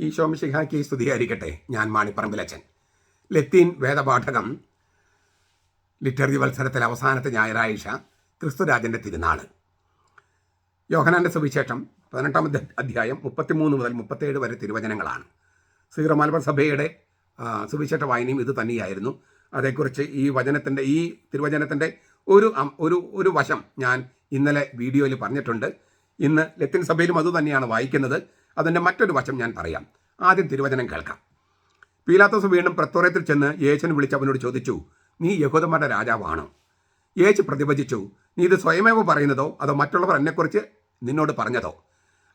ഈശോ മിശിഹാക്കി സ്തുതിയായിരിക്കട്ടെ ഞാൻ മാണിപ്പറമ്പിലച്ചൻ ലത്തീൻ വേദപാഠകം ലിറ്റർജി മത്സരത്തിൽ അവസാനത്തെ ഞായറാഴ്ച ക്രിസ്തുരാജന്റെ തിരുനാൾ യോഹനാന്റെ സുവിശേഷം പതിനെട്ടാം അധ്യ- അധ്യായം മുപ്പത്തിമൂന്ന് മുതൽ മുപ്പത്തേഴ് വരെ തിരുവചനങ്ങളാണ്. സീറോ സഭയുടെ സുവിശേഷ വായനയും ഇത് തന്നെയായിരുന്നു. അതേക്കുറിച്ച് ഈ വചനത്തിന്റെ ഈ തിരുവചനത്തിന്റെ ഒരു ഒരു ഒരു വശം ഞാൻ ഇന്നലെ വീഡിയോയിൽ പറഞ്ഞിട്ടുണ്ട്. ഇന്ന് ലത്തിൻ സഭയിലും അതുതന്നെയാണ് വായിക്കുന്നത്. അതിന്റെ മറ്റൊരു വശം ഞാൻ പറയാം. ആദ്യം തിരുവചനം കേൾക്കാം. പീലാത്തോസ് വീണ്ടും പ്രത്തോറയത്തിൽ ചെന്ന് യേശുവിനെ വിളിച്ച് അവനോട് ചോദിച്ചു നീ യഹൂദന്മാരുടെ രാജാവാണോ? യേശു പ്രതിഭജിച്ചു നീ ഇത് സ്വയമേവ പറയുന്നതോ? അതോ മറ്റുള്ളവർ എന്നെക്കുറിച്ച് നിന്നോട് പറഞ്ഞതോ?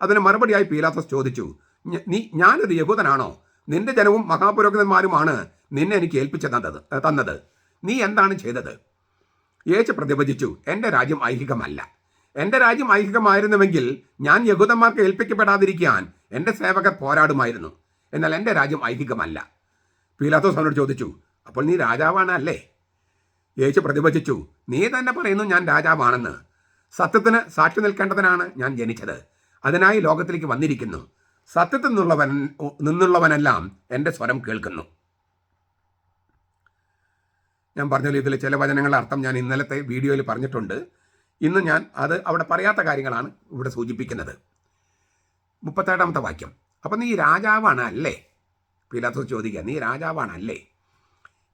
അതിന് മറുപടിയായി പീലാത്തോസ് ചോദിച്ചു "ഞ- നീ ഞാനൊരു യഹൂദനാണോ? നിന്റെ ജനവും മഹാപുരോഹിതന്മാരുമാണ് നിന്നെ എനിക്ക് ഏൽപ്പിച്ചു തന്നത്. തന്നത് നീ എന്താണ് ചെയ്തത്? യേശു പ്രതിഭജിച്ചു എന്റെ രാജ്യം ഐഹികമല്ല. എന്റെ രാജ്യം ഐഹികമായിരുന്നുവെങ്കിൽ ഞാൻ യഹൂദന്മാർക്ക് ഏൽപ്പിക്കപ്പെടാതിരിക്കാൻ എന്റെ സേവകർ പോരാടുമായിരുന്നു. എന്നാൽ എന്റെ രാജ്യം ഐഹികമല്ല. പീലാത്തോസ് അവനോട് ചോദിച്ചു അപ്പോൾ നീ രാജാവാണ് അല്ലേ? യേശു പ്രതിഭജിച്ചു നീ തന്നെ പറയുന്നു ഞാൻ രാജാവാണെന്ന്. സത്യത്തിന് സാക്ഷി നിൽക്കേണ്ടതിനാണ് ഞാൻ ജനിച്ചത്. അതിനായി ലോകത്തിലേക്ക് വന്നിരിക്കുന്നു. സത്യത്തിൽ നിന്നുള്ളവൻ നിന്നുള്ളവനെല്ലാം എന്റെ സ്വരം കേൾക്കുന്നു. ഞാൻ പറഞ്ഞല്ലോ ഇതിലെ ചില വചനങ്ങളുടെ അർത്ഥം ഞാൻ ഇന്നലത്തെ വീഡിയോയിൽ പറഞ്ഞിട്ടുണ്ട്. ഇന്ന് ഞാൻ അത് അവിടെ പറയാത്ത കാര്യങ്ങളാണ് ഇവിടെ സൂചിപ്പിക്കുന്നത്. മുപ്പത്തേഴാമത്തെ വാക്യം. അപ്പം നീ രാജാവാണ് അല്ലേ? പീലാത്തോസ് ചോദിക്കുക നീ രാജാവാണ് അല്ലേ?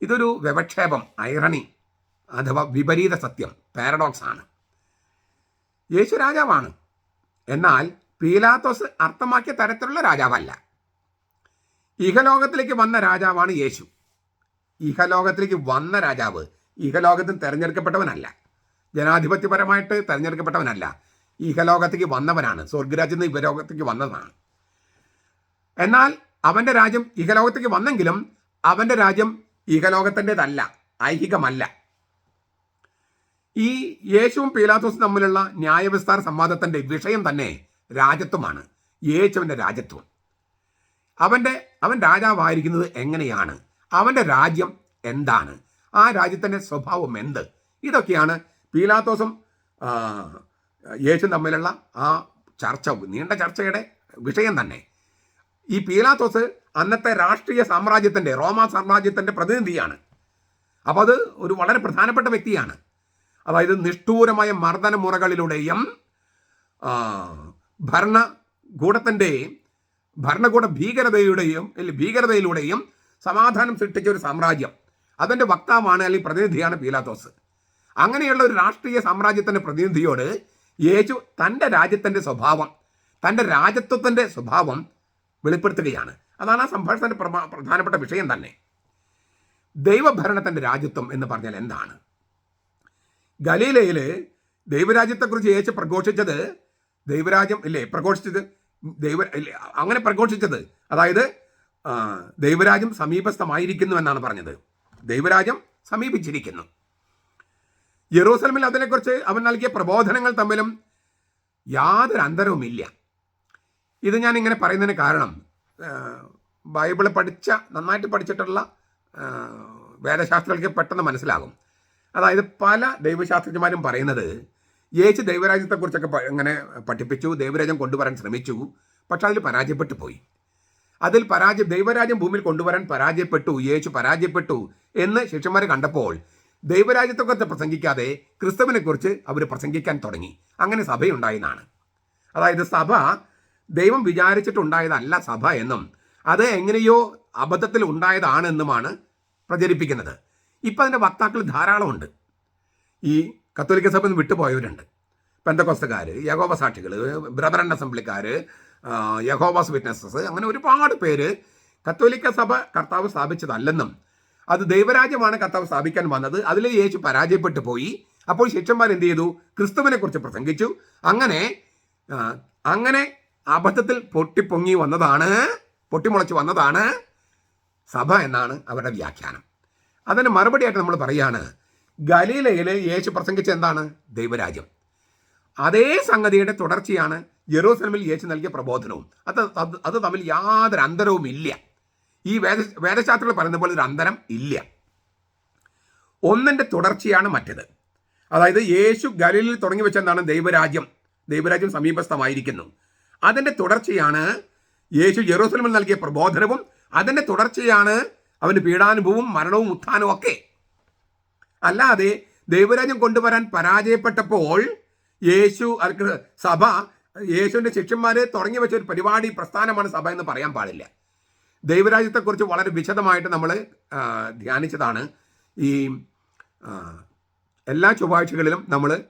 ഇതൊരു വ്യവക്ഷേപം ഐറണി അഥവാ വിപരീത സത്യം പാരഡോക്സ് ആണ്. യേശു രാജാവാണ്. എന്നാൽ പീലാത്തോസ് അർത്ഥമാക്കിയ തരത്തിലുള്ള രാജാവല്ല. ഇഹലോകത്തിലേക്ക് വന്ന രാജാവാണ് യേശു. ഇഹലോകത്തിലേക്ക് വന്ന രാജാവ് ഇഹലോകത്തിൽ തെരഞ്ഞെടുക്കപ്പെട്ടവനല്ല. ജനാധിപത്യപരമായിട്ട് തെരഞ്ഞെടുക്കപ്പെട്ടവനല്ല. ഈഹലോകത്തേക്ക് വന്നവനാണ്. സ്വർഗരാജ്യം നിന്ന് ഇഹലോകത്തേക്ക് വന്നതാണ്. എന്നാൽ അവന്റെ രാജ്യം ഇഹലോകത്തേക്ക് വന്നെങ്കിലും അവന്റെ രാജ്യം ഇഹലോകത്തിന്റെതല്ല ഐഹികമല്ല. ഈ യേശുവും പീലാത്തോസും തമ്മിലുള്ള ന്യായവിസ്താര സംവാദത്തിന്റെ വിഷയം തന്നെ രാജ്യത്വമാണ് യേശുവിന്റെ രാജ്യത്വം അവന്റെ അവൻ രാജാവായിരിക്കുന്നത് എങ്ങനെയാണ്? അവന്റെ രാജ്യം എന്താണ്? ആ രാജ്യത്തിന്റെ സ്വഭാവം എന്ത്? ഇതൊക്കെയാണ് പീലാത്തോസും യേശും തമ്മിലുള്ള ആ ചർച്ച നീണ്ട ചർച്ചയുടെ വിഷയം തന്നെ. ഈ പീലാത്തോസ് അന്നത്തെ രാഷ്ട്രീയ സാമ്രാജ്യത്തിന്റെ റോമാ സാമ്രാജ്യത്തിന്റെ പ്രതിനിധിയാണ്. അപ്പോൾ അത് ഒരു വളരെ പ്രധാനപ്പെട്ട വ്യക്തിയാണ്. അതായത് നിഷ്ഠൂരമായ മർദ്ദനമുറകളിലൂടെയും ആ, ഭരണകൂടത്തിന്റെ ഭരണകൂട ഭീകരതയുടെയും ഭീകരതയിലൂടെയും സമാധാനം സൃഷ്ടിച്ച ഒരു സാമ്രാജ്യം. അതിന്റെ വക്താവാണ് അല്ലെങ്കിൽ പ്രതിനിധിയാണ് പീലാത്തോസ്. അങ്ങനെയുള്ള ഒരു രാഷ്ട്രീയ സാമ്രാജ്യത്തിന്റെ പ്രതിനിധിയോട് യേശു തന്റെ രാജ്യത്തിന്റെ സ്വഭാവം തന്റെ രാജ്യത്വത്തിന്റെ സ്വഭാവം വെളിപ്പെടുത്തുകയാണ്. അതാണ് ആ സംഭാഷണത്തിന്റെ പ്രധാനപ്പെട്ട വിഷയം തന്നെ. ദൈവഭരണത്തിന്റെ രാജ്യത്വം എന്ന് പറഞ്ഞാൽ എന്താണ്? ഗലീലയിൽ ദൈവരാജ്യത്തെക്കുറിച്ച് യേശു പ്രഘോഷിച്ചത് ദൈവരാജ്യം ഇല്ലേ? പ്രഘോഷിച്ചത് ദൈവ ഇല്ലേ, അങ്ങനെ പ്രഘോഷിച്ചത്. അതായത് ദൈവരാജ്യം സമീപസ്ഥമായിരിക്കുന്നു എന്നാണ് പറഞ്ഞത്. ദൈവരാജ്യം സമീപിച്ചിരിക്കുന്നു. യെറൂസലമിൽ അതിനെക്കുറിച്ച് അവൻ നൽകിയ പ്രബോധനങ്ങൾ തമ്മിലും യാതൊരു അന്തരവുമില്ല. ഇത് ഞാൻ ഇങ്ങനെ പറയുന്നതിന് കാരണം ബൈബിൾ പഠിച്ച നന്നായിട്ട് പഠിച്ചിട്ടുള്ള വേദശാസ്ത്രങ്ങൾക്ക് പെട്ടെന്ന് മനസ്സിലാകും. അതായത് പല ദൈവശാസ്ത്രജ്ഞന്മാരും പറയുന്നത് യേശു ദൈവരാജ്യത്തെക്കുറിച്ചൊക്കെ ഇങ്ങനെ പഠിപ്പിച്ചു ദൈവരാജ്യം കൊണ്ടുവരാൻ ശ്രമിച്ചു പക്ഷെ അതിൽ പരാജയപ്പെട്ടു പോയി. അതിൽ പരാജയം ദൈവരാജ്യം ഭൂമിയിൽ കൊണ്ടുവരാൻ പരാജയപ്പെട്ടു യേശു പരാജയപ്പെട്ടു എന്ന് ശിഷ്യന്മാർ കണ്ടപ്പോൾ ദൈവരാജ്യത്തെക്കുറിച്ച് പ്രസംഗിക്കാതെ ക്രിസ്തുവിനെക്കുറിച്ച് അവർ പ്രസംഗിക്കാൻ തുടങ്ങി. അങ്ങനെ സഭയുണ്ടായെന്നാണ്. അതായത് സഭ ദൈവം വിചാരിച്ചിട്ടുണ്ടായതല്ല സഭ എന്നും അത് എങ്ങനെയോ അബദ്ധത്തിൽ ഉണ്ടായതാണെന്നുമാണ് പ്രചരിപ്പിക്കുന്നത്. ഇപ്പം അതിന്റെ വക്താക്കൾ ധാരാളമുണ്ട്. ഈ കത്തോലിക്ക സഭയിൽ നിന്ന് വിട്ടുപോയവരുണ്ട്. പെന്തക്കോസ്തക്കാർ യഹോവ സാക്ഷികൾ ബ്രദറൻ അസംബ്ലിക്കാർ യഹോബാസ് വിറ്റ്നസസ് അങ്ങനെ ഒരുപാട് പേര് കത്തോലിക്ക സഭ കർത്താവ് സ്ഥാപിച്ചതല്ലെന്നും അത് ദൈവരാജ്യമാണ് കർത്താവ് സ്ഥാപിക്കാൻ വന്നത്. അതിൽ യേശു പരാജയപ്പെട്ടു പോയി. അപ്പോൾ ശിഷ്യന്മാർ എന്ത് ചെയ്തു? ക്രിസ്തുവിനെ കുറിച്ച് പ്രസംഗിച്ചു. അങ്ങനെ അങ്ങനെ അബദ്ധത്തിൽ പൊട്ടിപ്പൊങ്ങി വന്നതാണ്. പൊട്ടിമുളച്ച് വന്നതാണ് സഭ എന്നാണ് അവരുടെ വ്യാഖ്യാനം. അതിന് മറുപടിയായിട്ട് നമ്മൾ പറയാണ് ഗലീലയിൽ യേശു പ്രസംഗിച്ച എന്താണ്? ദൈവരാജ്യം. അതേ സംഗതിയുടെ തുടർച്ചയാണ് ജെറൂസലമിൽ യേശു നൽകിയ പ്രബോധനവും. അത് അത് തമ്മിൽ യാതൊരു അന്തരവും ഇല്ല ഈ വേദ വേദശാസ്ത്രങ്ങൾ പറയുന്ന പോലെ ഒരു അന്തരം ഇല്ല. ഒന്നിന്റെ തുടർച്ചയാണ് മറ്റേത്. അതായത് യേശു ഗലീലിൽ തുടങ്ങി വെച്ചെന്നാണ് ദൈവരാജ്യം. ദൈവരാജ്യം സമീപസ്ഥമായിരിക്കുന്നു. അതിന്റെ തുടർച്ചയാണ് യേശു ജെറൂസലമിൽ നൽകിയ പ്രബോധനവും അതിന്റെ തുടർച്ചയാണ് അവന്റെ പീഡാനുഭവവും മരണവും ഉത്ഥാനവും ഒക്കെ. അല്ലാതെ ദൈവരാജ്യം കൊണ്ടുവരാൻ പരാജയപ്പെട്ടപ്പോൾ യേശു സഭ യേശുവിന്റെ ശിഷ്യന്മാരെ തുടങ്ങി വെച്ച ഒരു പരിപാടി പ്രസ്ഥാനമാണ് സഭ എന്ന് പറയാൻ പാടില്ല. ദൈവരാജ്യത്തെക്കുറിച്ച് വളരെ വിശദമായിട്ട് നമ്മൾ ധ്യാനിച്ചതാണ്. ഈ എല്ലാ ചൊവ്വാഴ്ചകളിലും നമ്മൾ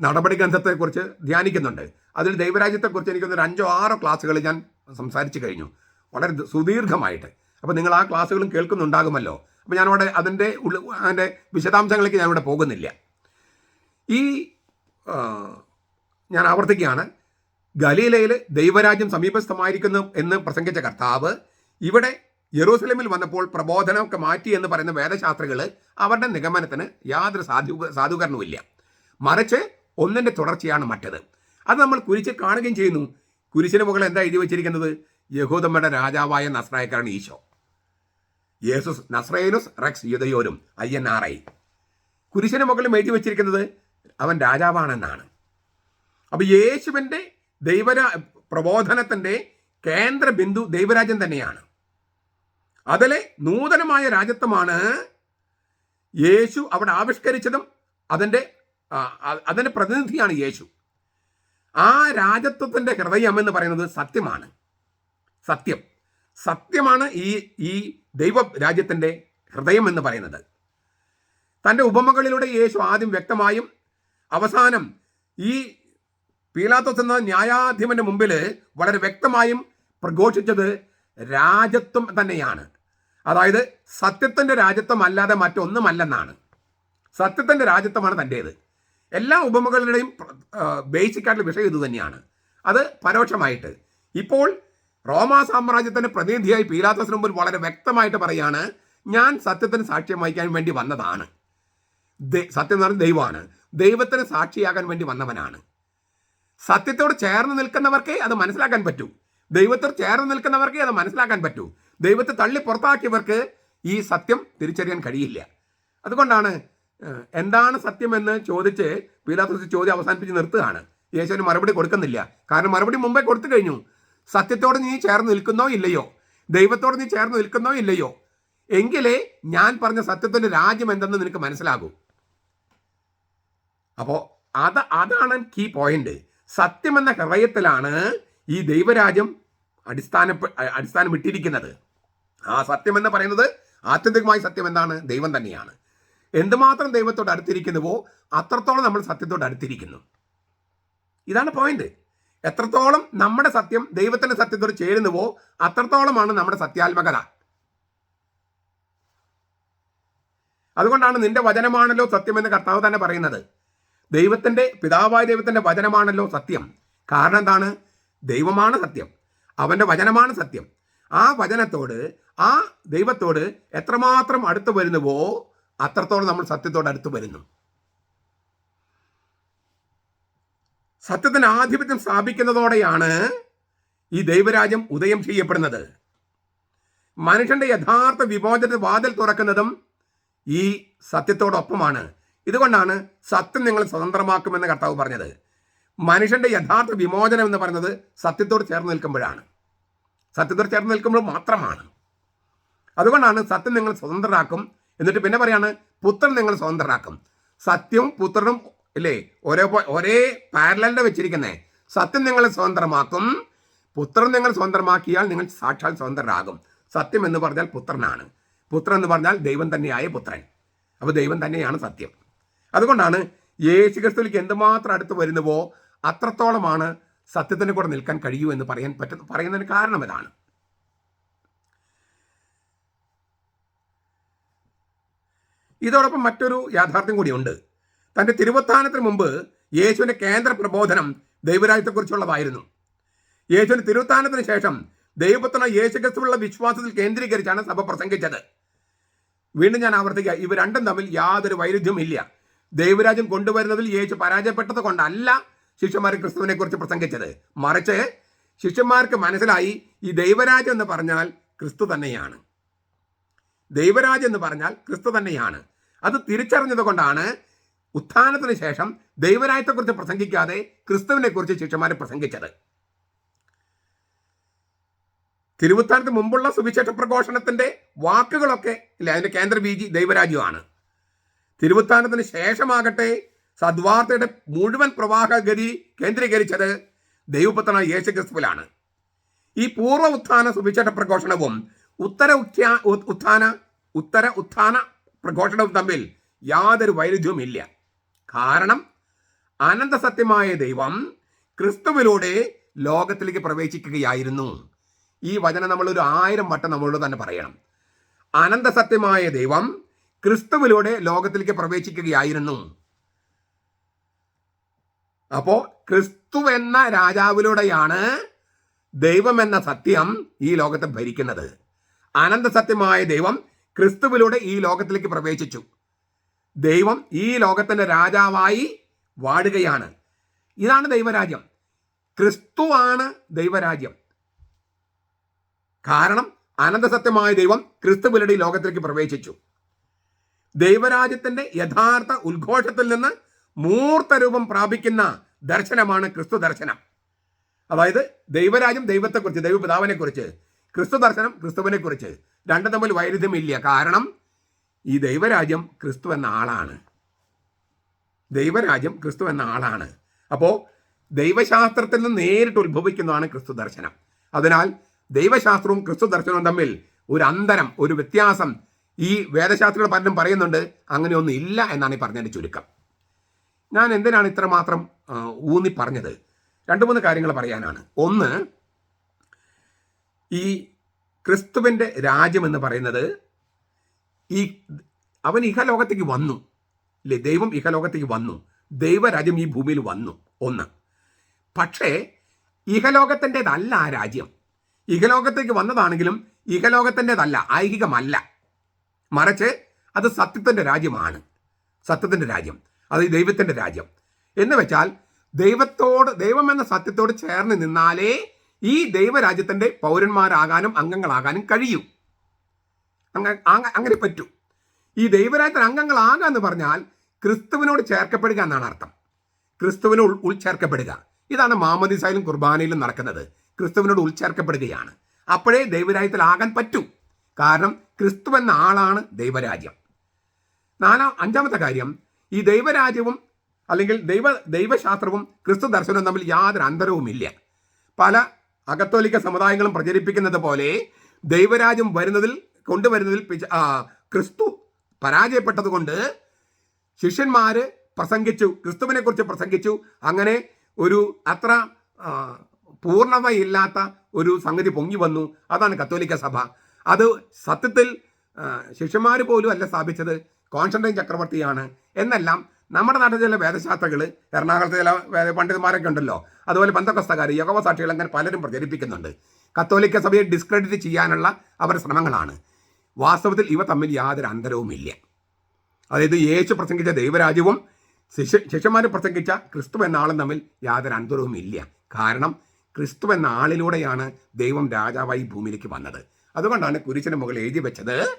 നടപടി ഗ്രന്ഥത്തെക്കുറിച്ച് ധ്യാനിക്കുന്നുണ്ട്. അതിൽ ദൈവരാജ്യത്തെക്കുറിച്ച് എനിക്കൊന്നൊരു അഞ്ചോ ആറോ ക്ലാസ്സുകൾ ഞാൻ സംസാരിച്ചു കഴിഞ്ഞു. വളരെ സുദീർഘമായിട്ട്. അപ്പോൾ നിങ്ങൾ ആ ക്ലാസ്സുകളും കേൾക്കുന്നുണ്ടാകുമല്ലോ. അപ്പോൾ ഞാനിവിടെ അതിന്റെ ഉള്ള അതിന്റെ വിശദാംശങ്ങളിലേക്ക് ഞാനിവിടെ പോകുന്നില്ല. ഈ ഞാൻ ആവർത്തിക്കുകയാണ്. ഗലീലയിൽ ദൈവരാജ്യം സമീപസ്ഥമായിരിക്കുന്നു എന്ന് പ്രസംഗിച്ച കർത്താവ് ഇവിടെ യെറൂസലേമിൽ വന്നപ്പോൾ പ്രബോധനമൊക്കെ മാറ്റി എന്ന് പറയുന്ന വേദശാസ്ത്രികൾ അവരുടെ നിഗമനത്തിന് യാതൊരു സാധു സാധൂകരണവുമില്ല. മറിച്ച് ഒന്നിന്റെ തുടർച്ചയാണ് മറ്റത്. അത് നമ്മൾ കുരിശിൽ കാണുകയും ചെയ്യുന്നു. കുരിശിന് മുകളിൽ എന്താ എഴുതി വെച്ചിരിക്കുന്നത്? യഹൂദമ്മയുടെ രാജാവായ നസ്രായക്കാരൻ ഈശോ. യേസുസ് നസ്രൈനുസ് റെക്സ് യുദയോരും ഐ എൻ ആർ ഐ. കുരിശിന് മുകളിൽ എഴുതി വെച്ചിരിക്കുന്നത് അവൻ രാജാവാണെന്നാണ്. അപ്പൊ യേശുവിന്റെ ദൈവരാ പ്രബോധനത്തിന്റെ കേന്ദ്ര ബിന്ദു ദൈവരാജ്യം തന്നെയാണ്. അതിലെ നൂതനമായ രാജ്യത്വമാണ് യേശു അവിടെ ആവിഷ്കരിച്ചതും അതിന്റെ അതിന്റെ പ്രതിനിധിയാണ് യേശു. ആ രാജത്വത്തിന്റെ ഹൃദയം എന്ന് പറയുന്നത് സത്യമാണ്. സത്യം. സത്യമാണ് ഈ ഈ ദൈവ രാജ്യത്തിന്റെ ഹൃദയം എന്ന് പറയുന്നത്. തന്റെ ഉപമകളിലൂടെ യേശു ആദ്യം വ്യക്തമായും അവസാനം ഈ പീലാത്തോസ് എന്ന ന്യായാധിപന്റെ മുമ്പിൽ വളരെ വ്യക്തമായും പ്രഘോഷിച്ചത് രാജത്വം തന്നെയാണ്. അതായത് സത്യത്തിന്റെ രാജ്യത്വം അല്ലാതെ മറ്റൊന്നുമല്ലെന്നാണ്. സത്യത്തിന്റെ രാജ്യത്വമാണ് തന്റേത് എല്ലാ ഉപമകളുടെയും ബേസിക് ആയിട്ടുള്ള വിഷയം ഇത് തന്നെയാണ്. അത് പരോക്ഷമായിട്ട്. ഇപ്പോൾ റോമാ സാമ്രാജ്യത്തിന്റെ പ്രതിനിധിയായി പീലാത്തോസിന് മുമ്പിൽ വളരെ വ്യക്തമായിട്ട് പറയാണ് ഞാൻ സത്യത്തിന് സാക്ഷ്യം വഹിക്കാൻ വേണ്ടി വന്നതാണ്. സത്യം എന്ന് പറഞ്ഞാൽ ദൈവമാണ്. ദൈവത്തിന് സാക്ഷിയാകാൻ വേണ്ടി വന്നവനാണ്. സത്യത്തോട് ചേർന്ന് നിൽക്കുന്നവർക്കേ അത് മനസ്സിലാക്കാൻ പറ്റൂ. ദൈവത്തോട് ചേർന്ന് നിൽക്കുന്നവർക്കേ അത് മനസ്സിലാക്കാൻ പറ്റൂ. ദൈവത്തെ തള്ളി പുറത്താക്കിയവർക്ക് ഈ സത്യം തിരിച്ചറിയാൻ കഴിയില്ല. അതുകൊണ്ടാണ് എന്താണ് സത്യമെന്ന് ചോദിച്ച് പീലാത്തോസ് ചോദ്യം അവസാനിപ്പിച്ച് നിർത്തുകയാണ്. യേശുവിന് മറുപടി കൊടുക്കുന്നില്ല. കാരണം മറുപടി മുമ്പേ കൊടുത്തു കഴിഞ്ഞു. സത്യത്തോട് നീ ചേർന്ന് നിൽക്കുന്നോ ഇല്ലയോ? ദൈവത്തോട് നീ ചേർന്ന് നിൽക്കുന്നോ ഇല്ലയോ? എങ്കിലേ ഞാൻ പറഞ്ഞ സത്യത്തിന്റെ രാജ്യം എന്തെന്ന് നിനക്ക് മനസ്സിലാകൂ. അപ്പോൾ അത് അതാണ് കീ പോയിന്റ് സത്യം എന്ന ഹൃദയത്തിലാണ് ഈ ദൈവരാജ്യം അടിസ്ഥാന അടിസ്ഥാനം ഇട്ടിരിക്കുന്നത് ആ സത്യം എന്ന് പറയുന്നത് ആത്യന്തികമായി സത്യം എന്താണ് ദൈവം തന്നെയാണ്. എന്തുമാത്രം ദൈവത്തോട് അടുത്തിരിക്കുന്നുവോ അത്രത്തോളം നമ്മൾ സത്യത്തോട് അടുത്തിരിക്കുന്നു. ഇതാണ് പോയിന്റ് എത്രത്തോളം നമ്മുടെ സത്യം ദൈവത്തിന്റെ സത്യത്തോട് ചേരുന്നുവോ അത്രത്തോളമാണ് നമ്മുടെ സത്യാത്മകത. അതുകൊണ്ടാണ് നിന്റെ വചനമാണല്ലോ സത്യമെന്ന് കർത്താവ് തന്നെ പറയുന്നത്. ദൈവത്തിന്റെ പിതാവായ ദൈവത്തിന്റെ വചനമാണല്ലോ സത്യം. കാരണം എന്താണ്? ദൈവമാണ് സത്യം. അവന്റെ വചനമാണ് സത്യം. ആ വചനത്തോട് ആ ദൈവത്തോട് എത്രമാത്രം അടുത്ത് വരുന്നുവോ അത്രത്തോളം നമ്മൾ സത്യത്തോട് അടുത്ത് വരുന്നു. സത്യത്തിന് ആധിപത്യം സ്ഥാപിക്കുന്നതോടെയാണ് ഈ ദൈവരാജ്യം ഉദയം ചെയ്യപ്പെടുന്നത്. മനുഷ്യന്റെ യഥാർത്ഥ വിമോചന വാതിൽ തുറക്കുന്നതും ഈ സത്യത്തോടൊപ്പമാണ്. ഇതുകൊണ്ടാണ് സത്യം നിങ്ങൾ സ്വതന്ത്രമാക്കുമെന്ന് കർത്താവ് പറഞ്ഞത്. മനുഷ്യന്റെ യഥാർത്ഥ വിമോചനം എന്ന് പറയുന്നത് സത്യത്തോട് ചേർന്ന് നിൽക്കുമ്പോഴാണ്. സത്യത്തോട് ചേർന്ന് നിൽക്കുമ്പോൾ മാത്രമാണ്. അതുകൊണ്ടാണ് സത്യം നിങ്ങൾ സ്വതന്ത്രരാക്കും എന്നിട്ട് പിന്നെ പറയാണ് പുത്രൻ നിങ്ങൾ സ്വതന്ത്രരാക്കും സത്യവും പുത്രനും അല്ലേ ഒരേ ഒരേ പാരലിന്റെ വെച്ചിരിക്കുന്നേ. സത്യം നിങ്ങളെ സ്വതന്ത്രമാക്കും. പുത്രൻ നിങ്ങൾ സ്വതന്ത്രമാക്കിയാൽ നിങ്ങൾ സാക്ഷാൽ സ്വതന്ത്രരാകും. സത്യം എന്ന് പറഞ്ഞാൽ പുത്രനാണ്. പുത്രൻ എന്ന് പറഞ്ഞാൽ ദൈവം തന്നെയായ പുത്രൻ. അപ്പോൾ ദൈവം തന്നെയാണ് സത്യം. അതുകൊണ്ടാണ് യേശു ക്രിസ്തുവിലേക്ക് എന്തുമാത്രം അടുത്ത് വരുന്നുവോ അത്രത്തോളമാണ് സത്യത്തിന് കൂടെ നിൽക്കാൻ കഴിയൂ എന്ന് പറയാൻ പറ്റുന്ന പറയുന്നതിന് കാരണം ഇതാണ്. ഇതോടൊപ്പം മറ്റൊരു യാഥാർത്ഥ്യം കൂടിയുണ്ട്. തന്റെ തിരുവത്താനത്തിന് മുമ്പ് യേശുവിന്റെ കേന്ദ്ര പ്രബോധനം ദൈവരാജ്യത്തെക്കുറിച്ചുള്ളതായിരുന്നു. യേശുവിന്റെ തിരുവത്താനത്തിന് ശേഷം ദൈവപുത്രന യേശു ക്രിസ്തുവിനുള്ള വിശ്വാസത്തിൽ കേന്ദ്രീകരിച്ചാണ് സഭ പ്രസംഗിച്ചത്. വീണ്ടും ഞാൻ ആവർത്തിക്കുക ഇവ രണ്ടും തമ്മിൽ യാതൊരു വൈരുദ്ധ്യവും ഇല്ല ദൈവരാജ്യം കൊണ്ടുവരുന്നതിൽ യേശു പരാജയപ്പെട്ടത് കൊണ്ടല്ല ശിഷ്യന്മാർ ക്രിസ്തുവിനെ കുറിച്ച് പ്രസംഗിച്ചത്. മറിച്ച് ശിഷ്യന്മാർക്ക് മനസ്സിലായി ഈ ദൈവരാജ്യം എന്ന് പറഞ്ഞാൽ ക്രിസ്തു തന്നെയാണ്. ദൈവരാജ്യം എന്ന് പറഞ്ഞാൽ ക്രിസ്തു തന്നെയാണ്. അത് തിരിച്ചറിഞ്ഞത് കൊണ്ടാണ് ഉത്ഥാനത്തിന് ശേഷം ദൈവരാജ്യത്തെക്കുറിച്ച് പ്രസംഗിക്കാതെ ക്രിസ്തുവിനെ കുറിച്ച് ശിഷ്യന്മാർ പ്രസംഗിച്ചത്. തിരുവുത്താനത്തിന് മുമ്പുള്ള സുവിശേഷ പ്രഘോഷണത്തിന്റെ വാക്കുകളൊക്കെ ഇല്ല? അതിന്റെ കേന്ദ്ര ബീജി ദൈവരാജ്യമാണ്. തിരുവുത്താനത്തിന് ശേഷമാകട്ടെ സദ്വാർത്തയുടെ മുഴുവൻ പ്രവാഹഗതി കേന്ദ്രീകരിച്ചത് ദൈവപുത്രനായ യേശു ക്രിസ്തുവിലാണ് ഈ പൂർവ ഉത്ഥാന സുവിശേഷ പ്രഘോഷണവും ഉത്തര ഉത്ഥാ ഉത്ഥാന ഉത്തര ഉത്ഥാന പ്രഘോഷണവും തമ്മിൽ യാതൊരു വൈരുദ്ധ്യവും ഇല്ല. കാരണം അനന്തസത്യമായ ദൈവം ക്രിസ്തുവിലൂടെ ലോകത്തിലേക്ക് പ്രവേശിക്കുകയായിരുന്നു. ഈ വചനം നമ്മൾ ഒരു ആയിരം വട്ടം നമ്മളോട് തന്നെ പറയണം. അനന്തസത്യമായ ദൈവം ക്രിസ്തുവിലൂടെ ലോകത്തിലേക്ക് പ്രവേശിക്കുകയായിരുന്നു. അപ്പോ ക്രിസ്തു എന്ന രാജാവിലൂടെയാണ് ദൈവം എന്ന സത്യം ഈ ലോകത്തെ ഭരിക്കുന്നത്. അനന്ത സത്യമായ ദൈവം ക്രിസ്തുവിലൂടെ ഈ ലോകത്തിലേക്ക് പ്രവേശിച്ചു. ദൈവം ഈ ലോകത്തിന്റെ രാജാവായി വാഴുകയാണ് ഇതാണ് ദൈവരാജ്യം. ക്രിസ്തുവാണ് ദൈവരാജ്യം. കാരണം അനന്തസത്യമായ ദൈവം ക്രിസ്തുവിലൂടെ ഈ ലോകത്തിലേക്ക് പ്രവേശിച്ചു. ദൈവരാജ്യത്തിന്റെ യഥാർത്ഥ ഉദ്ഘോഷത്തിൽ നിന്ന് മൂർത്തരൂപം പ്രാപിക്കുന്ന ദർശനമാണ് ക്രിസ്തു ദർശനം. അതായത് ദൈവരാജ്യം ദൈവത്തെക്കുറിച്ച് ദൈവപിതാവിനെ കുറിച്ച് ക്രിസ്തു ദർശനം ക്രിസ്തുവിനെ കുറിച്ച് രണ്ടും തമ്മിൽ വൈരുദ്ധ്യമില്ല. കാരണം ഈ ദൈവരാജ്യം ക്രിസ്തു എന്ന ആളാണ്. ദൈവരാജ്യം ക്രിസ്തു എന്ന ആളാണ്. അപ്പോൾ ദൈവശാസ്ത്രത്തിൽ നിന്ന് നേരിട്ട് ഉത്ഭവിക്കുന്നതാണ് ക്രിസ്തു ദർശനം. അതിനാൽ ദൈവശാസ്ത്രവും ക്രിസ്തു ദർശനവും തമ്മിൽ ഒരു അന്തരം ഒരു വ്യത്യാസം ഈ വേദശാസ്ത്രികൾ പലരും പറയുന്നുണ്ട് അങ്ങനെയൊന്നും ഇല്ല എന്നാണ് ഈ പറഞ്ഞതിന്റെ ചുരുക്കം. ഞാൻ എന്തിനാണ് ഇത്രമാത്രം ഊന്നി പറഞ്ഞത്? രണ്ട് മൂന്ന് കാര്യങ്ങൾ പറയാനാണ്. ഒന്ന് ഈ ക്രിസ്തുവിന്റെ രാജ്യം എന്ന് പറയുന്നത് ഈ അവൻ ഇഹലോകത്തേക്ക് വന്നു. അല്ലേ ദൈവം ഇഹലോകത്തേക്ക് വന്നു. ദൈവരാജ്യം ഈ ഭൂമിയിൽ വന്നു. ഒന്ന് പക്ഷേ ഇഹലോകത്തിന്റെതല്ല ആ രാജ്യം. ഇഹലോകത്തേക്ക് വന്നതാണെങ്കിലും ഇഹലോകത്തിന്റെതല്ല ഐഹികമല്ല. മറിച്ച് അത് സത്യത്തിന്റെ രാജ്യമാണ്. സത്യത്തിന്റെ രാജ്യം. അത് ദൈവത്തിന്റെ രാജ്യം. എന്ന് വെച്ചാൽ ദൈവത്തോട് ദൈവം എന്ന സത്യത്തോട് ചേർന്ന് നിന്നാലേ ഈ ദൈവരാജ്യത്തിന്റെ പൗരന്മാരാകാനും അംഗങ്ങളാകാനും കഴിയൂ. അങ്ങ- അങ്ങനെ പറ്റൂ. ഈ ദൈവരാജ്യത്തിന് അംഗങ്ങളാകുക എന്ന് പറഞ്ഞാൽ ക്രിസ്തുവിനോട് ചേർക്കപ്പെടുക എന്നാണ് അർത്ഥം. ക്രിസ്തുവിന് ഉൾ ഉൾച്ചേർക്കപ്പെടുക. ഇതാണ് മാമദിസായാലും കുർബാനയിലും നടക്കുന്നത്. ക്രിസ്തുവിനോട് ഉൾച്ചേർക്കപ്പെടുകയാണ്. അപ്പോഴേ ദൈവരാജ്യത്തിലാകാൻ പറ്റൂ. കാരണം ക്രിസ്തു എന്ന ആളാണ് ദൈവരാജ്യം. നാലാം അഞ്ചാമത്തെ കാര്യം ഈ ദൈവരാജ്യവും അല്ലെങ്കിൽ ദൈവ ദൈവശാസ്ത്രവും ക്രിസ്തു ദർശനവും തമ്മിൽ യാതൊരു അന്തരവുമില്ല. പല അകത്തോലിക്ക സമുദായങ്ങളും പ്രചരിപ്പിക്കുന്നത് പോലെ ദൈവരാജ്യം വരുന്നതിൽ കൊണ്ടുവരുന്നതിൽ ക്രിസ്തു പരാജയപ്പെട്ടത് കൊണ്ട് ശിഷ്യന്മാര് പ്രസംഗിച്ചു ക്രിസ്തുവിനെ കുറിച്ച് പ്രസംഗിച്ചു. അങ്ങനെ ഒരു അത്ര പൂർണതയില്ലാത്ത ഒരു സംഗതി പൊങ്ങി വന്നു. അതാണ് കത്തോലിക്ക സഭ. അത് സത്യത്തിൽ ശിഷ്യന്മാർ പോലും അല്ല സ്ഥാപിച്ചത് കോൺസ്റ്റന്റൈൻ ചക്രവർത്തിയാണ്. എന്നെല്ലാം നമ്മുടെ നാട്ടിൽ ചില വേദശാസ്ത്രകൾ എറണാകുളത്തെ ചില പണ്ഡിതന്മാരൊക്കെ ഉണ്ടല്ലോ. അതുപോലെ ബന്ധക്കസ്തകാർ യോഗവ സാക്ഷികൾ അങ്ങനെ പലരും പ്രചരിപ്പിക്കുന്നുണ്ട്. കത്തോലിക്ക സഭയെ ഡിസ്ക്രെഡിറ്റ് ചെയ്യാനുള്ള അവരുടെ ശ്രമങ്ങളാണ്. വാസ്തവത്തിൽ ഇവ തമ്മിൽ യാതൊരു അന്തരവുമില്ല. അതായത് യേശു പ്രസംഗിച്ച ദൈവരാജ്യവും ശിഷ്യ ശിഷ്യന്മാർ പ്രസംഗിച്ച ക്രിസ്തു എന്ന ആളും തമ്മിൽ യാതൊരു അന്തരവും ഇല്ല കാരണം ക്രിസ്തു എന്ന ആളിലൂടെയാണ് ദൈവം രാജാവായി ഭൂമിയിലേക്ക് വന്നത്. അതുകൊണ്ടാണ് കുരിശിന് മുകളിൽ എഴുതി വെച്ചത്.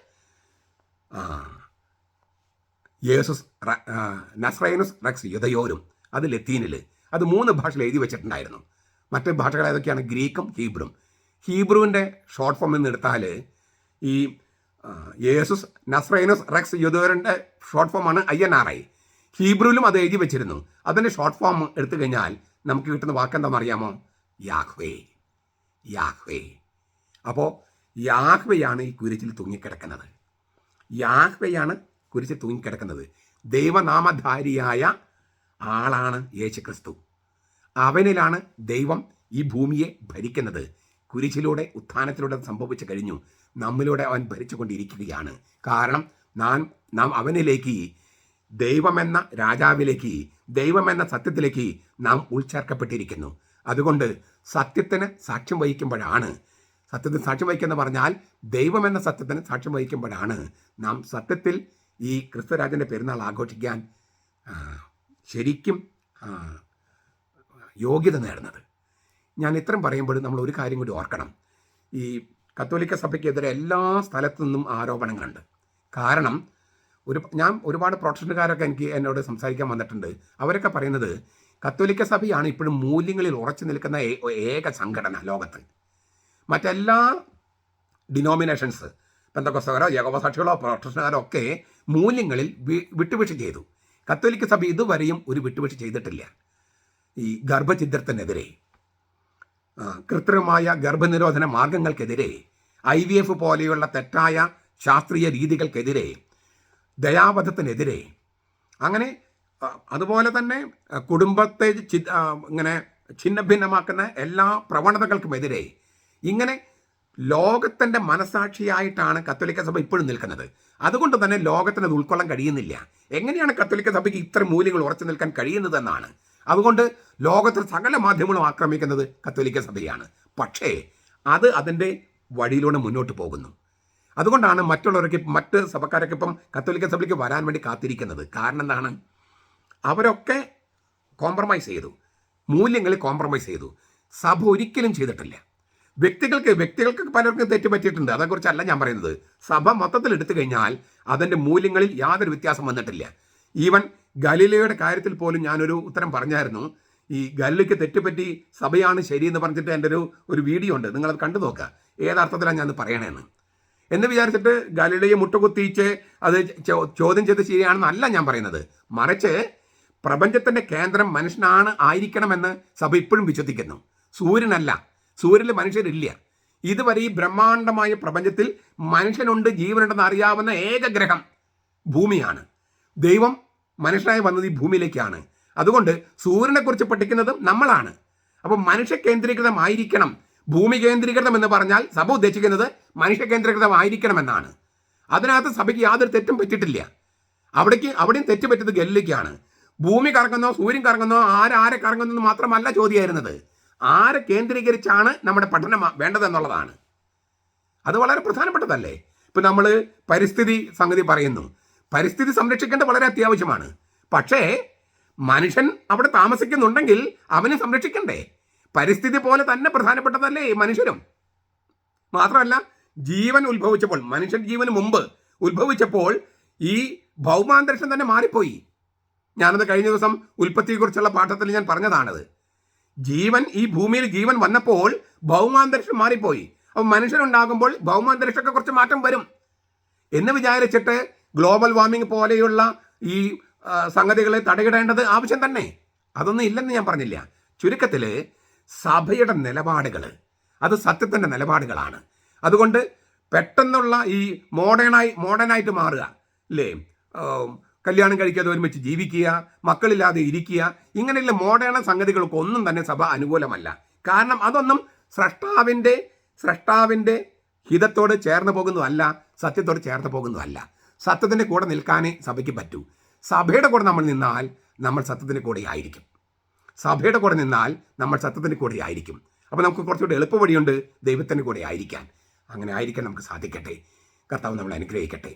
ആ, യേസുസ് നസ്രൈനുസ് റക്സ് യുദയോരും അത് ലത്തീനിൽ അത് മൂന്ന് ഭാഷയിൽ എഴുതി വെച്ചിട്ടുണ്ടായിരുന്നു. മറ്റ് ഭാഷകൾ ഏതൊക്കെയാണ്? ഗ്രീക്കും ഹീബ്രും. ഹീബ്രുവിന്റെ ഷോർട്ട് ഫോം എന്ന് എടുത്താൽ ഈ യേസുസ് നസ്രൈനുസ് റെക്സ് യുദോരന്റെ ഷോർട്ട് ഫോമാണ് ഐ എൻ ആർ ഐ. ഹീബ്രുവിലും അത് എഴുതി വെച്ചിരുന്നു. അതിന്റെ ഷോർട്ട് ഫോം എടുത്തു കഴിഞ്ഞാൽ നമുക്ക് കിട്ടുന്ന വാക്ക് വാക്കെന്താണെന്ന് അറിയാമോ? യാഹ്വേ. യാഹ്വേ. അപ്പോൾ യാഹ്വയാണ് ഈ കുരിച്ചിൽ തൂങ്ങിക്കിടക്കുന്നത്. യാഹ്വയാണ് കുരിശിൽ തൂങ്ങിക്കിടക്കുന്നത്. ദൈവനാമധാരിയായ ആളാണ് യേശു ക്രിസ്തു അവനിലാണ് ദൈവം ഈ ഭൂമിയെ ഭരിക്കുന്നത്. കുരിശിലൂടെ ഉത്ഥാനത്തിലൂടെ സംഭവിച്ചു കഴിഞ്ഞു. നമ്മിലൂടെ അവൻ ഭരിച്ചുകൊണ്ടിരിക്കുകയാണ്. കാരണം നാം നാം അവനിലേക്ക് ദൈവമെന്ന രാജാവിലേക്ക് ദൈവമെന്ന സത്യത്തിലേക്ക് നാം ഉൾച്ചേർക്കപ്പെട്ടിരിക്കുന്നു. അതുകൊണ്ട് സത്യത്തിന് സാക്ഷ്യം വഹിക്കുമ്പോഴാണ് സത്യത്തിന് സാക്ഷ്യം വഹിക്കുന്ന പറഞ്ഞാൽ ദൈവം എന്ന സത്യത്തിന് സാക്ഷ്യം വഹിക്കുമ്പോഴാണ് നാം സത്യത്തിൽ ഈ ക്രിസ്തുരാജന്റെ പെരുന്നാൾ ആഘോഷിക്കാൻ ശരിക്കും യോഗ്യത നേടുന്നത്. ഞാൻ ഇത്രയും പറയുമ്പോൾ നമ്മൾ ഒരു കാര്യം കൂടി ഓർക്കണം. ഈ കത്തോലിക്ക സഭയ്ക്കെതിരെ എല്ലാ സ്ഥലത്തു നിന്നും ആരോപണങ്ങളുണ്ട് കാരണം ഒരു ഞാൻ ഒരുപാട് പ്രൊഫഷണലുകാരൊക്കെ എനിക്ക് എന്നോട് സംസാരിക്കാൻ വന്നിട്ടുണ്ട്. അവരൊക്കെ പറയുന്നത് കത്തോലിക്ക സഭയാണ് ഇപ്പോഴും മൂല്യങ്ങളിൽ ഉറച്ചു നിൽക്കുന്ന ഏക സംഘടന ലോകത്ത്. മറ്റെല്ലാ ഡിനോമിനേഷൻസ് പെന്തക്കൊസ്തകരോ യകോപസാക്ഷികളോ പ്രൊട്ടസ്റ്റന്മാരോ ഒക്കെ മൂല്യങ്ങളിൽ വിട്ടുവീഴ്ച ചെയ്തു. കത്തോലിക്ക സഭ ഇതുവരെയും ഒരു വിട്ടുവീഴ്ച ചെയ്തിട്ടില്ല. ഈ ഗർഭഛിദ്രത്തിനെതിരെ കൃത്രിമമായ ഗർഭനിരോധന മാർഗങ്ങൾക്കെതിരെ ഐ വി എഫ് പോലെയുള്ള തെറ്റായ ശാസ്ത്രീയ രീതികൾക്കെതിരെ ദയാവധത്തിനെതിരെ അങ്ങനെ അതുപോലെ തന്നെ കുടുംബത്തെ ഇങ്ങനെ ഛിന്നഭിന്നമാക്കുന്ന എല്ലാ പ്രവണതകൾക്കുമെതിരെ ഇങ്ങനെ ലോകത്തിന്റെ മനസാക്ഷിയായിട്ടാണ് കത്തോലിക്ക സഭ ഇപ്പോഴും നിൽക്കുന്നത്. അതുകൊണ്ട് തന്നെ ലോകത്തിന് അത് ഉൾക്കൊള്ളാൻ കഴിയുന്നില്ല. എങ്ങനെയാണ് കത്തോലിക്ക സഭയ്ക്ക് ഇത്ര മൂല്യങ്ങൾ ഉറച്ചു നിൽക്കാൻ കഴിയുന്നതെന്നാണ് അതുകൊണ്ട് ലോകത്തിൽ സകല മാധ്യമങ്ങളും ആക്രമിക്കുന്നത് കത്തോലിക്ക സഭയാണ്. പക്ഷേ അത് അതിന്റെ വഴിയിലൂടെ മുന്നോട്ട് പോകുന്നു. അതുകൊണ്ടാണ് മറ്റുള്ളവർക്ക് മറ്റ് സഭക്കാരൊക്കെ ഇപ്പം കത്തോലിക്ക സഭയ്ക്ക് വരാൻ വേണ്ടി കാത്തിരിക്കുന്നത്. കാരണം എന്താണ്? അവരൊക്കെ കോംപ്രമൈസ് ചെയ്തു. മൂല്യങ്ങളിൽ കോംപ്രമൈസ് ചെയ്തു. സഭ ഒരിക്കലും ചെയ്തിട്ടില്ല. വ്യക്തികൾക്ക് വ്യക്തികൾക്ക് പലർക്കും തെറ്റ് പറ്റിയിട്ടുണ്ട് അതേക്കുറിച്ചല്ല ഞാൻ പറയുന്നത്. സഭ മൊത്തത്തിൽ എടുത്തു കഴിഞ്ഞാൽ അതിന്റെ മൂല്യങ്ങളിൽ യാതൊരു വ്യത്യാസം വന്നിട്ടില്ല. ഈവൻ ഗലീലയുടെ കാര്യത്തിൽ പോലും ഞാനൊരു ഉത്തരം പറഞ്ഞായിരുന്നു. ഈ ഗലിലയ്ക്ക് തെറ്റുപറ്റി സഭയാണ് ശരിയെന്ന് പറഞ്ഞിട്ട് എന്റെ ഒരു ഒരു വീഡിയോ ഉണ്ട്. നിങ്ങളത് കണ്ടു നോക്കുക ഏതർത്ഥത്തിലാണ് ഞാൻ പറയണേന്ന്. എന്ന് വിചാരിച്ചിട്ട് ഗലിലയെ മുട്ടുകുത്തിച്ച് അത് ചോദ്യം ചെയ്ത് ശരിയാണെന്നല്ല ഞാൻ പറയുന്നത്. മറിച്ച് പ്രപഞ്ചത്തിന്റെ കേന്ദ്രം മനുഷ്യനാണ് ആയിരിക്കണമെന്ന് സഭ ഇപ്പോഴും വിശ്വസിക്കുന്നു. സൂര്യനല്ല. സൂര്യനിൽ മനുഷ്യരില്ല. ഇതുവരെ ഈ ബ്രഹ്മാണ്ഡമായ പ്രപഞ്ചത്തിൽ മനുഷ്യനുണ്ട് ജീവനുണ്ടെന്ന് അറിയാവുന്ന ഏക ഗ്രഹം ഭൂമിയാണ്. ദൈവം മനുഷ്യനായി വന്നത് ഈ ഭൂമിയിലേക്കാണ്. അതുകൊണ്ട് സൂര്യനെക്കുറിച്ച് പഠിക്കുന്നതും നമ്മളാണ്. അപ്പോൾ മനുഷ്യ കേന്ദ്രീകൃതമായിരിക്കണം. ഭൂമി കേന്ദ്രീകൃതം എന്ന് പറഞ്ഞാൽ സഭ ഉദ്ദേശിക്കുന്നത് മനുഷ്യ കേന്ദ്രീകൃതമായിരിക്കണമെന്നാണ്. അതിനകത്ത് സഭയ്ക്ക് യാതൊരു തെറ്റും പറ്റിയിട്ടില്ല. അവിടേക്ക് അവിടെയും തെറ്റ് പറ്റിയത് ഗല്ലിക്കാണ് ഭൂമി കറങ്ങുന്നോ സൂര്യൻ കറങ്ങുന്നോ ആരാരെ കറങ്ങുന്നോ മാത്രമല്ല ചോദ്യമായിരുന്നത്. ആരെ കേന്ദ്രീകരിച്ചാണ് നമ്മുടെ പഠനം വേണ്ടതെന്നുള്ളതാണ്. അത് വളരെ പ്രധാനപ്പെട്ടതല്ലേ? ഇപ്പം നമ്മൾ പരിസ്ഥിതി സംഗതി പറയുന്നു. പരിസ്ഥിതി സംരക്ഷിക്കേണ്ടത് വളരെ അത്യാവശ്യമാണ്. പക്ഷേ മനുഷ്യൻ അവിടെ താമസിക്കുന്നുണ്ടെങ്കിൽ അവനെ സംരക്ഷിക്കണ്ടേ? പരിസ്ഥിതി പോലെ തന്നെ പ്രധാനപ്പെട്ടതല്ലേ ഈ മനുഷ്യരും മാത്രമല്ല ജീവൻ ഉത്ഭവിച്ചപ്പോൾ മനുഷ്യൻ ജീവന് മുമ്പ് ഉത്ഭവിച്ചപ്പോൾ ഈ ഭൗമാന്തരീക്ഷം തന്നെ മാറിപ്പോയി. ഞാനത് കഴിഞ്ഞ ദിവസം ഉൽപ്പത്തിയെക്കുറിച്ചുള്ള പാഠത്തിൽ ഞാൻ പറഞ്ഞതാണത്. ജീവൻ ഈ ഭൂമിയിൽ ജീവൻ വന്നപ്പോൾ ഭൗമാന്തരീക്ഷം മാറിപ്പോയി. അപ്പോൾ മനുഷ്യനുണ്ടാകുമ്പോൾ ഭൗമാന്തരീക്ഷമൊക്കെ കുറച്ച് മാറ്റം വരും. എന്ന് വിചാരിച്ചിട്ട് ഗ്ലോബൽ വാർമിംഗ് പോലെയുള്ള ഈ സംഗതികളെ തടയിടേണ്ടത് ആവശ്യം തന്നെ. അതൊന്നും ഇല്ലെന്ന് ഞാൻ പറഞ്ഞില്ല. ചുരുക്കത്തിൽ സഭയുടെ നിലപാടുകൾ അത് സത്യത്തിന്റെ നിലപാടുകളാണ്. അതുകൊണ്ട് പെട്ടെന്നുള്ള ഈ മോഡേണായി മോഡേണായിട്ട് മാറുക അല്ലേ കല്യാണം കഴിക്കാതെ ഒരുമിച്ച് ജീവിക്കുക മക്കളില്ലാതെ ഇരിക്കുക ഇങ്ങനെയുള്ള മോഡേൺ സംഗതികൾക്ക് ഒന്നും തന്നെ സഭ അനുകൂലമല്ല. കാരണം അതൊന്നും സ്രഷ്ടാവിന്റെ സ്രഷ്ടാവിന്റെ ഹിതത്തോട് ചേർന്ന് പോകുന്നതല്ല സത്യത്തോട് ചേർന്ന് പോകുന്നതല്ല. സത്യത്തിന്റെ കൂടെ നിൽക്കാനേ സഭയ്ക്ക് പറ്റൂ. സഭയുടെ കൂടെ നമ്മൾ നിന്നാൽ നമ്മൾ സത്യത്തിന്റെ കൂടെ ആയിരിക്കും. സഭയുടെ കൂടെ നിന്നാൽ നമ്മൾ സത്യത്തിന്റെ കൂടെ ആയിരിക്കും. അപ്പോൾ നമുക്ക് കുറച്ചുകൂടി എളുപ്പവഴിയുണ്ട് ദൈവത്തിന്റെ കൂടെ ആയിരിക്കാൻ. അങ്ങനെ ആയിരിക്കാൻ നമുക്ക് സാധിക്കട്ടെ. കർത്താവ് നമ്മളെ അനുഗ്രഹിക്കട്ടെ.